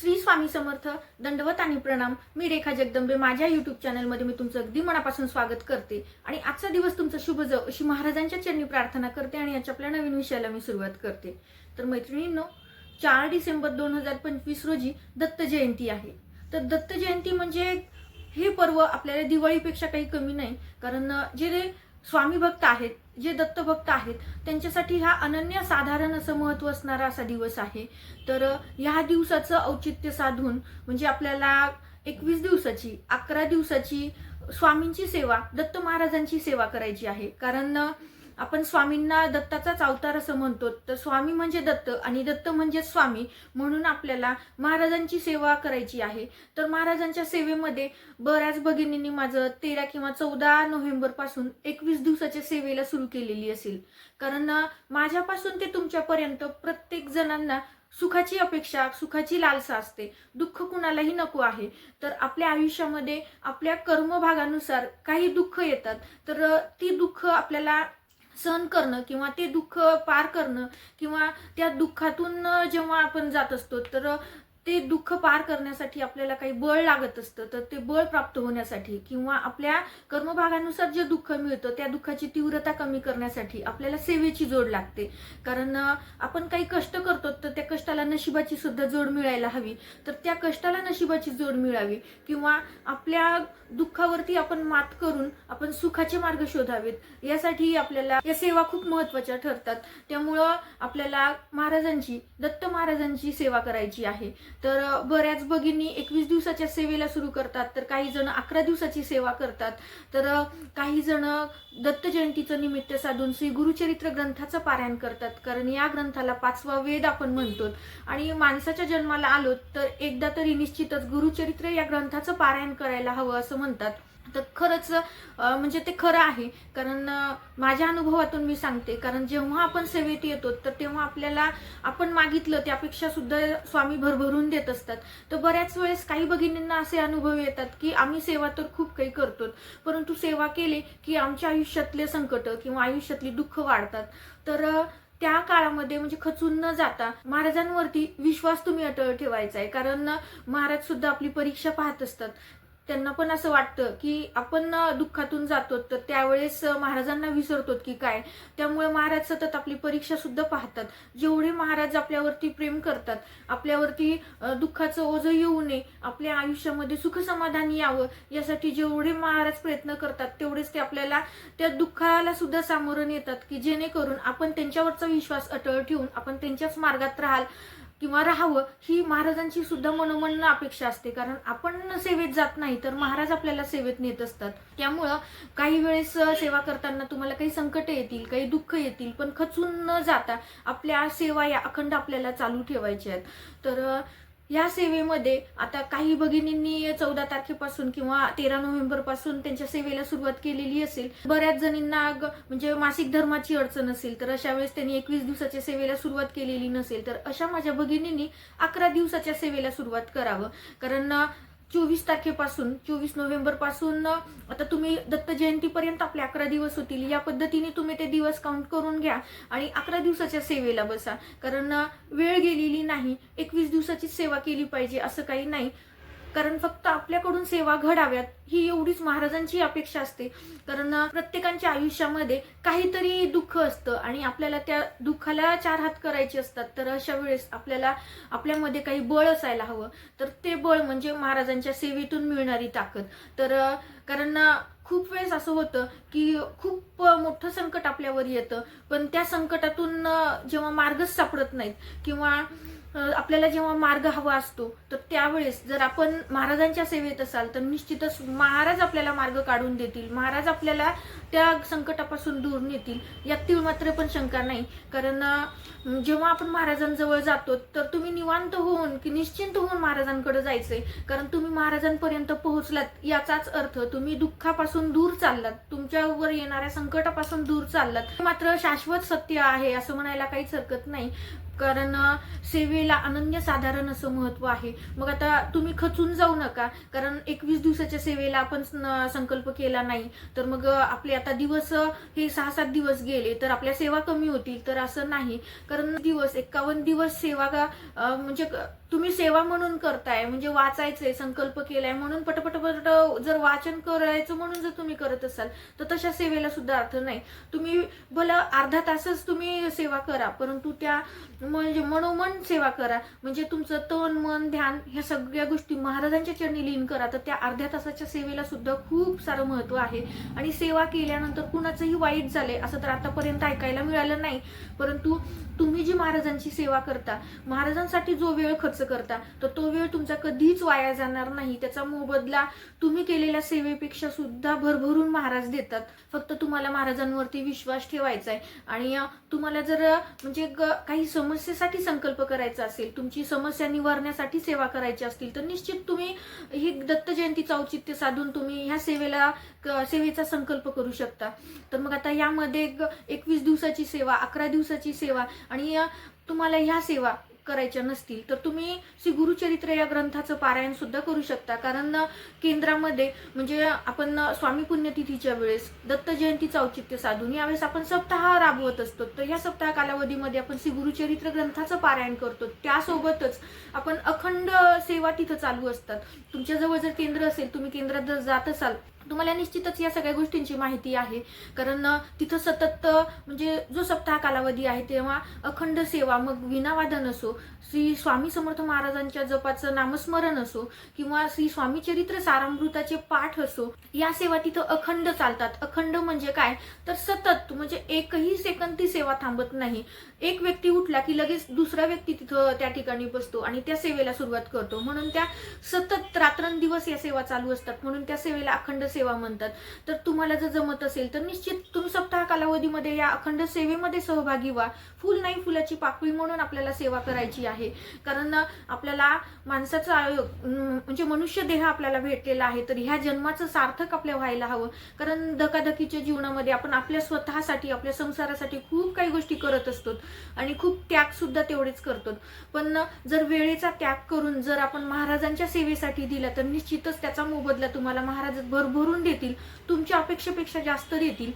श्री स्वामी समर्थ दंडवत आणि प्रणाम. मी रेखा जगदंबे. माझ्या युट्यूब चॅनलमध्ये मी तुमचं अगदी मनापासून स्वागत करते. आणि आजचा दिवस तुमचा शुभ जाऊ अशी महाराजांच्या चरणी प्रार्थना करते आणि याच्या आपल्या नवीन विषयाला मी सुरुवात करते. तर मैत्रिणींनो चार डिसेंबर दोन हजार पंचवीस रोजी दत्त जयंती आहे. तर दत्त जयंती म्हणजे हे पर्व आपल्याला दिवाळीपेक्षा काही कमी नाही. कारण जे स्वामी भक्त आहेत जे दत्तभक्त आहेत त्यांच्यासाठी हा अनन्य साधारण असं महत्त्व असणारा असा दिवस आहे. तर ह्या दिवसाचं औचित्य साधून म्हणजे आपल्याला एकवीस दिवसाची अकरा दिवसाची स्वामींची सेवा दत्त महाराजांची सेवा करायची आहे. कारण आपण स्वामींना दत्ताचाच अवतार असं म्हणतो. तर स्वामी म्हणजे दत्त आणि दत्त म्हणजे स्वामी म्हणून आपल्याला महाराजांची सेवा करायची आहे. तर महाराजांच्या सेवेमध्ये बऱ्याच भगिनींनी माझं तेरा किंवा चौदा नोव्हेंबरपासून एकवीस दिवसाच्या सेवेला सुरू केलेली असेल. कारण माझ्यापासून ते तुमच्यापर्यंत प्रत्येक जणांना सुखाची अपेक्षा सुखाची लालसा असते. दुःख कुणालाही नको आहे. तर आपल्या आयुष्यामध्ये आपल्या कर्मभागानुसार काही दुःख येतात. तर ती दुःख आपल्याला सहन करणं किंवा ते दुःख पार करणं किंवा त्या दुःखातून जेव्हा आपण जात असतो तर ते दुःख पार करण्यासाठी आपल्याला काही बळ लागत असतं तर ते बळ प्राप्त होण्यासाठी किंवा आपल्या कर्मभागानुसार जे दुःख मिळतं त्या दुःखाची तीव्रता कमी करण्यासाठी आपल्याला सेवेची जोड लागते. कारण आपण काही कष्ट करतो तर त्या कष्टाला नशिबाची सुद्धा जोड मिळायला हवी. तर त्या कष्टाला नशिबाची जोड मिळावी किंवा आपल्या दुःखावरती आपण मात करून आपण सुखाचे मार्ग शोधावेत. यासाठी आपल्याला या सेवा खूप महत्त्वाच्या ठरतात. त्यामुळं आपल्याला महाराजांची दत्त महाराजांची सेवा करायची आहे. तर बऱ्याच भगिनी एकवीस दिवसाच्या सेवेला सुरू करतात तर काही जण अकरा दिवसाची सेवा करतात. तर काही जण दत्त जयंतीचं निमित्त साधून श्री गुरुचरित्र ग्रंथाचं पारायण करतात कारण या ग्रंथाला पाचवा वेद आपण म्हणतो. आणि माणसाच्या जन्माला आलो तर एकदा तरी निश्चितच गुरुचरित्र या ग्रंथाचं पारायण करायला हवं असं म्हणतात. तर खरंच म्हणजे ते खरं आहे. कारण माझ्या अनुभवातून मी सांगते. कारण जेव्हा आपण सेवेत येतो तर तेव्हा आपल्याला आपण मागितलं त्यापेक्षा सुद्धा स्वामी भरभरून देत असतात. तर बऱ्याच वेळेस काही भगिनींना असे अनुभव येतात की आम्ही सेवा तर खूप काही करतो परंतु सेवा केली की आमच्या आयुष्यातले संकट किंवा आयुष्यातली दुःख वाढतात. तर त्या काळामध्ये म्हणजे खचून न जाता महाराजांवरती विश्वास तुम्ही अटळ ठेवायचा आहे. कारण महाराज सुद्धा आपली परीक्षा पाहत असतात. त्यांना पण असं वाटतं की आपण दुःखातून जातो तर त्यावेळेस महाराजांना विसरतो की काय? त्यामुळे महाराज सतत आपली परीक्षा सुद्धा पाहतात. जेवढे महाराज आपल्यावरती प्रेम करतात आपल्यावरती दुःखाचं ओझं येऊ नये आपल्या आयुष्यामध्ये सुख समाधान यावं यासाठी जेवढे महाराज प्रयत्न करतात तेवढेच ते आपल्याला त्या दुःखाला सुद्धा सामोरं येतात की जेणेकरून आपण त्यांच्यावरचा विश्वास अटळ ठेवून आपण त्यांच्याच मार्गात राहाल किंवा राहावं ही महाराजांची सुद्धा मनोमन अपेक्षा असते. कारण आपण सेवेत जात नाही तर महाराज आपल्याला सेवेत नेत असतात. त्यामुळं काही वेळेस सेवा करताना तुम्हाला काही संकट येतील काही दुःख येतील पण खचून न जाता आपल्या सेवा या अखंड आपल्याला चालू ठेवायच्या आहेत. तर या सेवेमध्ये आता काही भगिनींनी चौदा तारखेपासून किंवा तेरा नोव्हेंबरपासून त्यांच्या सेवेला सुरुवात केलेली असेल. बऱ्याच जणींना म्हणजे मासिक धर्माची अडचण असेल तर अशा वेळेस त्यांनी एकवीस दिवसाच्या सेवेला सुरुवात केलेली नसेल तर अशा माझ्या भगिनींनी अकरा दिवसाच्या सेवेला सुरुवात करावं. कारण चोवीस तारखेपासून चोवीस नोव्हेंबरपासून आता तुम्ही दत्त जयंतीपर्यंत आपले अकरा दिवस होतील. या पद्धतीने तुम्ही ते दिवस काउंट करून घ्या आणि अकरा दिवसाच्या सेवेला बसा. कारण वेळ गेलेली नाही. एकवीस दिवसाची सेवा केली पाहिजे असं काही नाही. कारण फक्त आपल्याकडून सेवा घडाव्यात ही एवढीच महाराजांची अपेक्षा असते. कारण प्रत्येकांच्या आयुष्यामध्ये काहीतरी दुःख असतं आणि आपल्याला त्या दुःखाला चार हात करायचे असतात. तर अशा वेळेस आपल्याला आपल्यामध्ये काही बळ असायला हवं. तर ते बळ म्हणजे महाराजांच्या सेवेतून मिळणारी ताकद. तर कारण खूप वेळेस असं होतं की खूप मोठं संकट आपल्यावर येतं. पण त्या संकटातून जेव्हा मार्गच सापडत नाहीत किंवा आपल्याला जेव्हा मार्ग हवा असतो तर त्यावेळेस जर आपण महाराजांच्या सेवेत असाल तर निश्चितच महाराज आपल्याला मार्ग काढून देतील. महाराज आपल्याला त्या संकटापासून दूर नेतील. यातील मात्र पण शंका नाही. कारण जेव्हा आपण महाराजांजवळ जातो तर तुम्ही निवांत होऊन की निश्चिंत होऊन महाराजांकडे जायचंय. कारण तुम्ही महाराजांपर्यंत पोहोचलात याचाच अर्थ तुम्ही दुःखापासून दूर चाललात. तुमच्यावर येणाऱ्या संकटापासून दूर चाललात. मात्र शाश्वत सत्य आहे असं म्हणायला काहीच हरकत नाही. कारण सेवेला अनन्य साधारण असं महत्त्व आहे. मग आता तुम्ही खचून जाऊ नका कारण एकवीस दिवसाच्या सेवेला आपण संकल्प केला नाही. तर मग आपले आता दिवस हे सहा सात दिवस गेले तर आपल्या सेवा कमी होतील तर असं नाही. कारण दिवस एक्कावन्न दिवस सेवा म्हणजे तुम्ही सेवा म्हणून करताय म्हणजे वाचायचंय संकल्प केलाय म्हणून पटपट पट जर वाचन करायचं म्हणून जर तुम्ही करत असाल तर तशा सेवेला सुद्धा अर्थ नाही. तुम्ही भलं अर्धा तासच तुम्ही सेवा करा परंतु त्या म्हणजे मनोमन सेवा करा. म्हणजे तुमचं तन मन ध्यान ह्या सगळ्या गोष्टी महाराजांच्या चरणी लीन करा तर त्या अर्ध्या तासाच्या सेवेला सुद्धा खूप सारं महत्त्व आहे. आणि सेवा केल्यानंतर कुणाचंही वाईट झालंय असं तर आतापर्यंत ऐकायला मिळालं नाही. परंतु तुम्ही जी महाराजांची सेवा करता महाराजांसाठी जो वेळ खर्च करता तर तो वेळ तुमचा कधीच वाया जाणार नाही. त्याचा मोबदला तुम्ही केलेल्या सेवेपेक्षा सुद्धा भरभरून महाराज देतात. फक्त तुम्हाला महाराजांवरती विश्वास ठेवायचा आहे. आणि तुम्हाला जर म्हणजे काही समस्येसाठी संकल्प करायचा असेल तुमची समस्या निवारण्यासाठी सेवा करायची असतील तर निश्चित तुम्ही ही दत्त जयंतीचं औचित्य साधून तुम्ही ह्या सेवेला सेवेचा संकल्प करू शकता. तर मग आता यामध्ये एकवीस दिवसाची सेवा अकरा दिवसाची सेवा आणि तुम्हाला ह्या सेवा करायच्या नसतील तर तुम्ही श्री गुरुचरित्र या ग्रंथाचं पारायण सुद्धा करू शकता. कारण केंद्रामध्ये म्हणजे आपण स्वामी पुण्यतिथीच्या वेळेस दत्त जयंतीचं औचित्य साधून यावेळेस आपण सप्ताह राबवत असतो. तर या सप्ताह कालावधीमध्ये आपण श्री गुरुचरित्र ग्रंथाचं पारायण करतो. त्यासोबतच आपण अखंड सेवा तिथं चालू असतात. तुमच्याजवळ जर केंद्र असेल तुम्ही केंद्रात जर जात असाल तुम्हाला निश्चितच या सगळ्या गोष्टींची माहिती आहे. कारण तिथं सतत म्हणजे जो सप्ताह कालावधी आहे तेव्हा अखंड सेवा मग विनावादन असो श्री स्वामी समर्थ महाराजांच्या जपाचं नामस्मरण असो किंवा श्री स्वामी चरित्र सारामृताचे पाठ असो या सेवा तिथं अखंड चालतात. अखंड म्हणजे काय? तर सतत म्हणजे एकही सेकंद ती सेवा थांबत नाही. एक व्यक्ती उठला की लगेच दुसरा व्यक्ती तिथं त्या ठिकाणी बसतो आणि त्या सेवेला सुरुवात करतो. म्हणून त्या सतत रात्रंदिवस या सेवा चालू असतात. म्हणून त्या सेवेला अखंड सेवा म्हणतात. तर तुम्हाला जर जमत असेल तर निश्चित तुम्ही सप्ताह कालावधीमध्ये या अखंड सेवेमध्ये सहभागी व्हा. फुल नाही फुलाची पाकळी म्हणून आपल्याला सेवा करायची आहे. कारण आपल्याला माणसाचं म्हणजे मनुष्य देह आपल्याला भेटलेला आहे. तर ह्या जन्माचं सार्थक आपल्या व्हायला हवं. कारण धकाधकीच्या जीवनामध्ये आपण आपल्या स्वतःसाठी आपल्या संसारासाठी खूप काही गोष्टी करत असतो. आणि खूप त्याग सुद्धा तेवढेच करतो. पण जर वेळेचा त्याग करून जर आपण महाराजांच्या सेवेसाठी दिला तर निश्चितच त्याचा मोबदला तुम्हाला महाराज भरभरून देतील तुमच्या अपेक्षेपेक्षा जास्त देतील.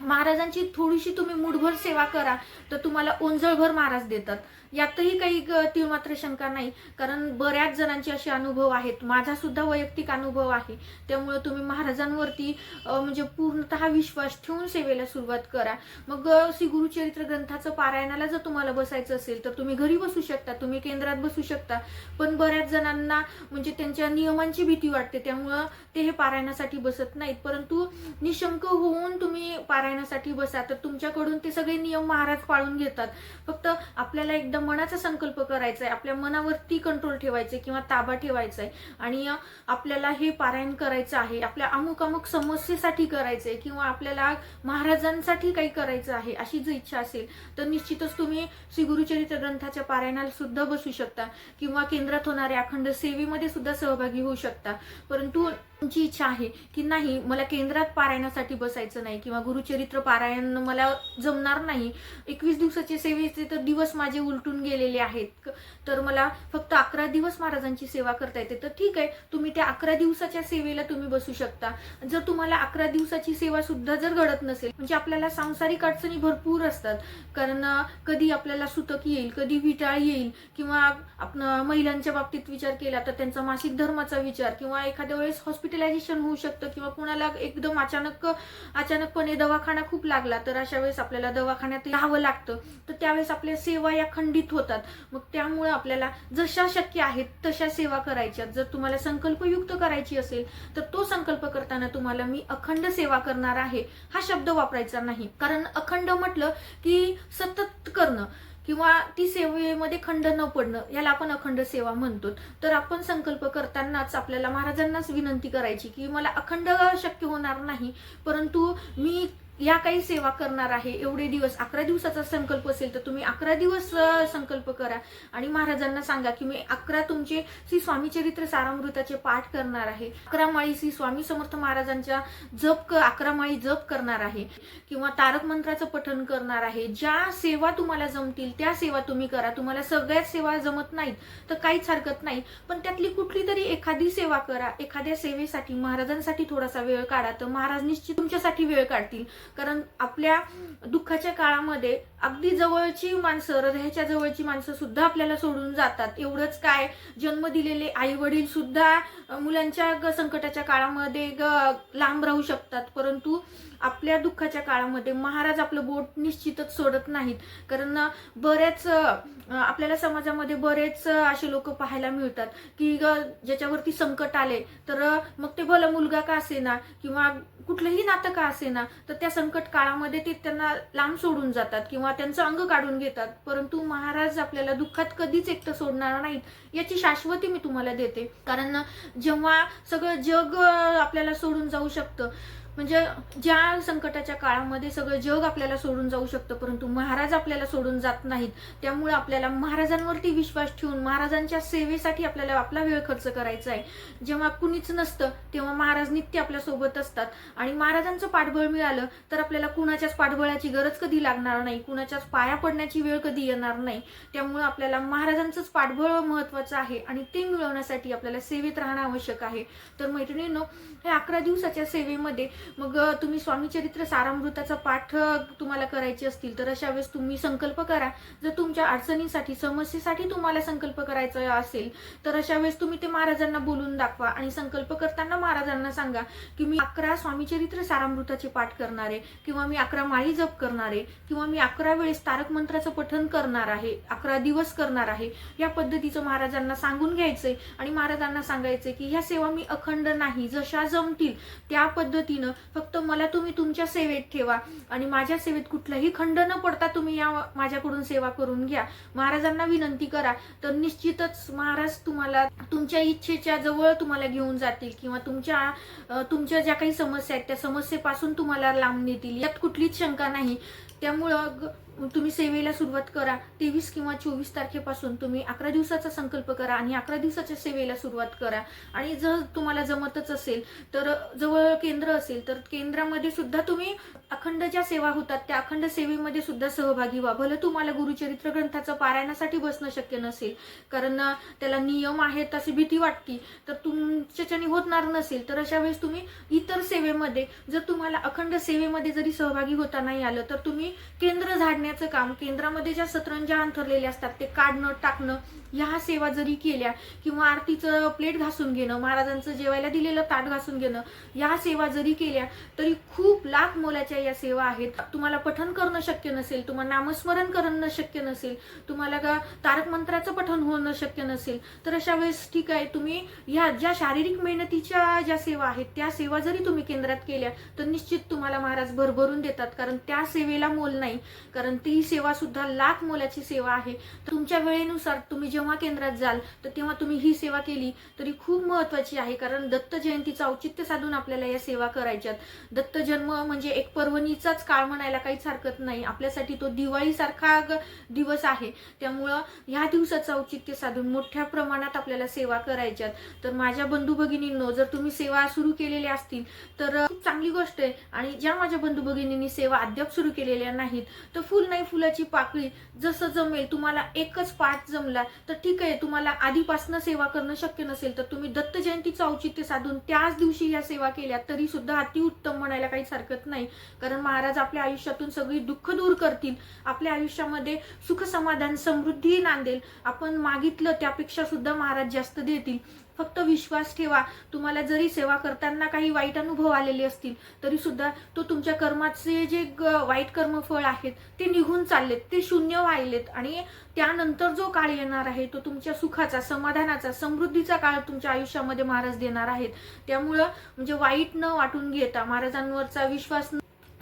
महाराजांची थोडीशी तुम्ही मुठभर सेवा करा तर तुम्हाला ओंजळभर महाराज देतात. यातही काही ग- तीळ मात्र शंका नाही. कारण बऱ्याच जणांचे असे अनुभव आहेत. माझा सुद्धा वैयक्तिक अनुभव आहे. त्यामुळे तुम्ही महाराजांवरती म्हणजे पूर्णतः विश्वास ठेवून सेवेला सुरुवात करा. मग श्री गुरुचरित्र ग्रंथाचं पारायणाला जर तुम्हाला बसायचं असेल तर तुम्ही घरी बसू शकता. तुम्ही केंद्रात बसू शकता. पण बऱ्याच जणांना म्हणजे त्यांच्या नियमांची भीती वाटते. त्यामुळं ते हे पारायणासाठी बसत नाहीत. परंतु निशंक होऊन तुम्ही पारायणासाठी बसा तर तुमच्याकडून ते सगळे नियम महाराज पाळून घेतात. फक्त आपल्याला एकदम मनाचा संकल्प करायचा आहे आपल्या मनावरती कंट्रोल ठेवायचे किंवा ताबा ठेवायचा आहे आणि आपल्याला हे पारायण करायचं आहे आपल्या अमुक अमुक समस्येसाठी करायचं आहे किंवा आपल्याला महाराजांसाठी काही करायचं आहे अशी जर इच्छा असेल तर निश्चितच तुम्ही श्री गुरुचरित्र ग्रंथाच्या पारायणाला सुद्धा बसू शकता किंवा केंद्रात होणाऱ्या अखंड सेवेमध्ये सुद्धा सहभागी होऊ शकता. परंतु तुमची इच्छा आहे की नाही मला केंद्रात पारायणासाठी बसायचं नाही किंवा गुरुचरित्र पारायण मला जमणार नाही एकवीस दिवसाचे सेवेचे तर दिवस माझे उलटून गेलेले आहेत. तर मला फक्त अकरा दिवस महाराजांची सेवा करता येते. तर ठीक आहे तुम्ही त्या अकरा दिवसाच्या सेवेला तुम्ही बसू शकता. जर तुम्हाला अकरा दिवसाची सेवा सुद्धा जर घडत नसेल म्हणजे आपल्याला सांसारिक अडचणी भरपूर असतात. कारण कधी आपल्याला सुतक येईल कधी विटाळ येईल किंवा आपण महिलांच्या बाबतीत विचार केला तर त्यांचा मासिक धर्माचा विचार किंवा एखाद्या वेळेस हॉस्पिटल युटिलायझेशन होऊ शकतं किंवा कुणाला एकदम अचानक अचानकपणे दवाखाना खूप लागला तर अशा वेळेस आपल्याला दवाखान्यात राहावं लागतं. तर त्यावेळेस आपल्या सेवा या खंडित होतात. मग त्यामुळे आपल्याला जशा शक्य आहेत तशा सेवा करायच्या. जर तुम्हाला संकल्पयुक्त करायची असेल तर तो संकल्प करताना तुम्हाला मी अखंड सेवा करणार आहे हा शब्द वापरायचा नाही. कारण अखंड म्हटलं की सतत करणं. किंवा ती सेवेमध्ये खंड न पडणं याला आपण अखंड सेवा म्हणतो. तर आपण संकल्प करतानाच आपल्याला महाराजांनाच विनंती करायची की मला अखंड शक्य होणार नाही परंतु मी या काही सेवा करणार आहे एवढे दिवस अकरा दिवसाचा संकल्प असेल तर तुम्ही अकरा दिवस संकल्प करा. आणि महाराजांना सांगा की मी अकरा तुमचे श्री स्वामी चरित्र सारामृताचे पाठ करणार आहे. अकरा माळी श्री स्वामी समर्थ महाराजांच्या जप अकरा माळी जप करणार आहे. किंवा तारक मंत्राचं पठण करणार आहे. ज्या सेवा तुम्हाला जमतील त्या सेवा तुम्ही करा. तुम्हाला सगळ्याच सेवा जमत नाहीत तर काहीच हरकत नाही. पण त्यातली कुठली तरी एखादी सेवा करा. एखाद्या सेवेसाठी महाराजांसाठी थोडासा वेळ काढा. तर महाराज निश्चित तुमच्यासाठी वेळ काढतील. कारण आपल्या दुःखाच्या काळामध्ये अगदी जवळची माणसं हृदयाच्या जवळची माणसं सुद्धा आपल्याला सोडून जातात. एवढंच काय जन्म दिलेले आई वडील सुद्धा मुलांच्या ग- संकटाच्या काळामध्ये ग- लांब राहू शकतात. परंतु आपल्या दुःखाच्या काळामध्ये महाराज आपलं बोट निश्चितच सोडत नाहीत. कारण बरेच आपल्याला समाजामध्ये बरेच असे लोक पाहायला मिळतात की ज्याच्यावरती संकट आले तर मग ते भलं मुलगा का असेना किंवा कुठलंही नातं का असेना तर त्या संकट काळामध्ये ते त्यांना लांब सोडून जातात किंवा त्यांचं अंग काढून घेतात. परंतु महाराज आपल्याला दुःखात कधीच एकटं सोडणार नाहीत याची शाश्वती मी तुम्हाला देते. कारण जेव्हा सगळं जग आपल्याला सोडून जाऊ शकतं म्हणजे ज्या संकटाच्या काळामध्ये सगळं जग आपल्याला सोडून जाऊ शकतं परंतु महाराज आपल्याला सोडून जात नाहीत त्यामुळे आपल्याला महाराजांवरती विश्वास ठेवून महाराजांच्या सेवेसाठी आपल्याला आपला वेळ खर्च करायचा आहे. जेव्हा कुणीच नसतं तेव्हा महाराज नित्य आपल्यासोबत असतात. आणि महाराजांचं पाठबळ मिळालं तर आपल्याला कुणाच्याच पाठबळाची गरज कधी लागणार नाही कुणाच्याच पाया पडण्याची वेळ कधी येणार नाही. त्यामुळे आपल्याला महाराजांचंच पाठबळ महत्वाचं आहे आणि ते मिळवण्यासाठी आपल्याला सेवेत राहणं आवश्यक आहे. तर मैत्रिणींनो हे अकरा दिवसाच्या सेवेमध्ये मग तुम्ही स्वामी चरित्र सारामृताचा पाठ तुम्हाला करायचे असतील तर अशा वेळेस तुम्ही संकल्प करा. जर तुमच्या अडचणीसाठी समस्येसाठी तुम्हाला संकल्प करायचा असेल तर अशा वेळेस तुम्ही ते महाराजांना बोलून दाखवा आणि संकल्प करताना महाराजांना सांगा की मी अकरा स्वामीचरित्र सारामृताचे पाठ करणार आहे किंवा मी अकरा माळी जप करणार आहे किंवा मी अकरा वेळेस तारक मंत्राचं पठन करणार आहे अकरा दिवस करणार आहे या पद्धतीचं महाराजांना सांगून घ्यायचंय. आणि महाराजांना सांगायचंय की ह्या सेवा मी अखंड नाही जशा जमतील त्या पद्धतीनं फक्त मला तुम्ही तुमच्या सेवेत ठेवा आणि माझ्या सेवेत कुठलाही खंड न पडता तुम्ही या माझ्याकडून सेवा करून घ्या. महाराजांना विनंती करा तर निश्चितच महाराज तुम्हाला तुमच्या इच्छेच्या जवळ तुम्हाला घेऊन जातील किंवा तुमच्या तुमच्या ज्या काही समस्या आहेत त्या समस्येपासून तुम्हाला लांब नेतील. यात कुठलीच शंका नाही. त्यामुळं तुम्ही सेवेला सुरुवात करा. तेवीस किंवा चोवीस तारखेपासून तुम्ही अकरा दिवसाचा संकल्प करा आणि अकरा दिवसाच्या सेवेला सुरुवात करा. आणि जर तुम्हाला जमतच असेल तर जवळ केंद्र असेल तर केंद्रामध्ये सुद्धा तुम्ही अखंड ज्या सेवा होतात त्या अखंड सेवेमध्ये सुद्धा सहभागी व्हा. भलं तुम्हाला गुरुचरित्र ग्रंथाचं पारायणासाठी बसणं शक्य नसेल कारण त्याला नियम आहेत अशी भीती वाटती तर तुमच्याच्याने होणार नसेल तर अशा वेळेस तुम्ही इतर सेवेमध्ये जर तुम्हाला अखंड सेवेमध्ये जरी सहभागी होता नाही आलं तर तुम्ही केंद्र करण्याचं काम केंद्रामध्ये ज्या सतरंजा अंथरलेल्या असतात ते काढणं टाकणं ह्या सेवा जरी केल्या किंवा आरतीचं प्लेट घासून घेणं महाराजांचं जेवायला दिलेलं ताट घासून घेणं या सेवा जरी केल्या तरी खूप लाख मोलाच्या या सेवा आहेत. तुम्हाला पठन करणं शक्य नसेल तुम्हाला नामस्मरण करणं शक्य नसेल तुम्हाला का तारक मंत्राचं पठन होणं शक्य नसेल तर अशा वेळेस ठीक आहे तुम्ही ह्या ज्या शारीरिक मेहनतीच्या ज्या सेवा आहेत त्या सेवा जरी तुम्ही केंद्रात केल्या तर निश्चित तुम्हाला महाराज भरभरून देतात कारण त्या सेवेला मोल नाही. कारण ती सेवा सुद्धा लाख मोलाची सेवा आहे. तुमच्या वेळेनुसार तुम्ही जेव्हा केंद्रात जाल तर तेव्हा तुम्ही ही सेवा केली तरी खूप महत्वाची आहे. कारण दत्त जयंतीचं औचित्य साधून आपल्याला या सेवा करायच्यात. दत्त जन्म म्हणजे एक पर्वणीचाच काळ म्हणायला काहीच हरकत नाही. आपल्यासाठी तो दिवाळीसारखा ग- दिवस आहे. त्यामुळं ह्या दिवसाचं औचित्य साधून मोठ्या प्रमाणात आपल्याला सेवा करायच्यात. तर माझ्या बंधू भगिनींनो जर तुम्ही सेवा सुरू केलेल्या असतील तर खूप चांगली गोष्ट आहे. आणि ज्या माझ्या बंधू भगिनींनी सेवा अद्याप सुरू केलेल्या नाहीत तर फुल नाही फुलाची पाकळी. जसं जमेल तुम्हाला एकच पाठ जमला तर ठीक आहे तुम्हाला आधीपासून सेवा करणं शक्य नसेल तर तुम्ही दत्त जयंतीचं औचित्य साधून त्याच दिवशी या सेवा केल्या तरी सुद्धा अतिउत्तम म्हणायला काहीच हरकत नाही. कारण महाराज आपल्या आयुष्यातून सगळी दुःख दूर करतील. आपल्या आयुष्यामध्ये सुख समाधान समृद्धी नांदेल. आपण मागितलं त्यापेक्षा सुद्धा महाराज जास्त देतील. फक्त विश्वास ठेवा. तुम्हाला जरी सेवा करताना काही वाईट अनुभव आलेले असतील तरी सुद्धा तो तुमच्या कर्माचे जे ग- वाईट कर्मफळ आहेत ते निघून चाललेत. ते शून्य व्हायलेत आणि त्यानंतर जो काळ येणार आहे तो तुमच्या सुखाचा समाधानाचा समृद्धीचा काळ तुमच्या आयुष्यामध्ये महाराज देणार आहेत. त्यामुळं म्हणजे वाईट न वाटून घेता महाराजांवरचा विश्वास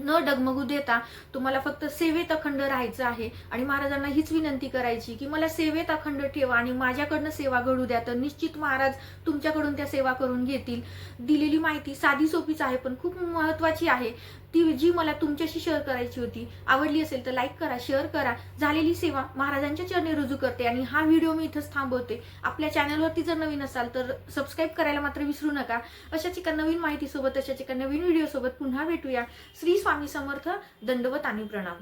न डगमगू देता तुम्हाला फक्त सेवेत अखंड राहायचं आहे. आणि महाराजांना हीच विनंती करायची की मला सेवेत अखंड ठेवा आणि माझ्याकडनं सेवा घडू द्या. तर निश्चित महाराज तुमच्याकडून त्या सेवा करून घेतील. दिलेली माहिती साधी सोपीच आहे पण खूप महत्वाची आहे. ती जी मला तुमच्याशी शेअर करायची होती आवडली असेल तर लाईक करा शेअर करा. झालेली सेवा महाराजांच्या चरणी रुजू करते आणि हा व्हिडिओ मी इथंच थांबवते. आपल्या चॅनलवरती जर नवीन असाल तर सबस्क्राईब करायला मात्र विसरू नका. अशाच एका नवीन माहितीसोबत अशाच एका नवीन व्हिडिओसोबत पुन्हा भेटूया. श्री स्वामी समर्थ दंडवत आणि प्रणाम.